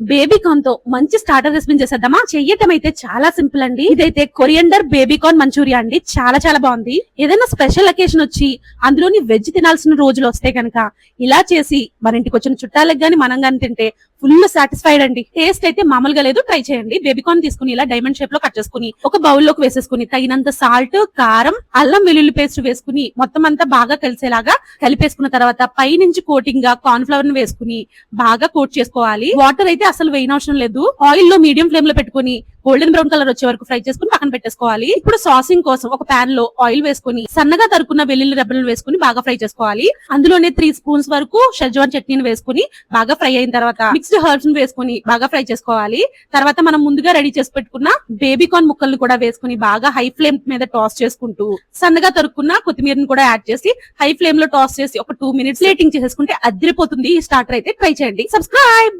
బేబీకాన్తో మంచి starter recipe చేసేద్దామా? చెయ్యటం అయితే చాలా సింపుల్ అండి. ఇదైతే కొరియండర్ బేబీకాన్ మంచూరియా అండి. చాలా చాలా బాగుంది. ఏదైనా స్పెషల్ అకేషన్ వచ్చి అందులోని వెజ్ తినాల్సిన రోజులు వస్తే కనుక ఇలా చేసి మన ఇంటికి వచ్చిన చుట్టాలకు గాని మనం గాని తింటే ఫుల్ సాటిస్ఫైడ్ అండి. టేస్ట్ అయితే మామూలుగా లేదు. ట్రై చేయండి. బేబీకార్న్ తీసుకుని ఇలా డైమండ్ షేప్లో కట్ చేసుకుని ఒక బౌల్లోకి వేసేసుకుని తగినంత సాల్ట్ కారం అల్లం వెల్లుల్లి పేస్ట్ వేసుకుని మొత్తం అంతా బాగా కలిసేలాగా కలిపేసుకున్న తర్వాత పైనుంచి కోటింగ్గా కార్న్ ఫ్లవర్ని వేసుకుని బాగా కోట్ చేసుకోవాలి. వాటర్ అయితే అసలు వేయనవసరం లేదు. ఆయిల్లో మీడియం ఫ్లేమ్లో పెట్టుకుని గోల్డెన్ బ్రౌన్ కలర్ వచ్చే వరకు ఫ్రై చేసుకుని పక్కన పెట్టేసుకోవాలి. ఇప్పుడు సాసింగ్ కోసం ఒక పాన్లో ఆయిల్ వేసుకుని సన్నగా తరుకున్న వెల్లుల్లి రెబ్బలు వేసుకుని బాగా ఫ్రై చేసుకోవాలి. అందులోనే త్రీ స్పూన్స్ వరకు షెజ్వాన్ చట్నీని వేసుకుని బాగా ఫ్రై అయిన తర్వాత మిక్స్డ్ హర్బ్స్ వేసుకొని బాగా ఫ్రై చేసుకోవాలి. తర్వాత మనం ముందుగా రెడీ చేసి పెట్టుకున్న బేబీ కార్న్ ముక్కల్ని కూడా వేసుకుని బాగా హై ఫ్లేమ్ మీద టాస్ చేసుకుంటూ సన్నగా తరుక్కున్న కొత్తిమీరని కూడా యాడ్ చేసి హై ఫ్లేమ్లో టాస్ చేసి ఒక టూ మినిట్స్ లేటింగ్ చేసేసుకుంటే అదిరిపోతుంది. ఈ స్టార్టర్ అయితే ట్రై చేయండి. సబ్స్క్రైబ్!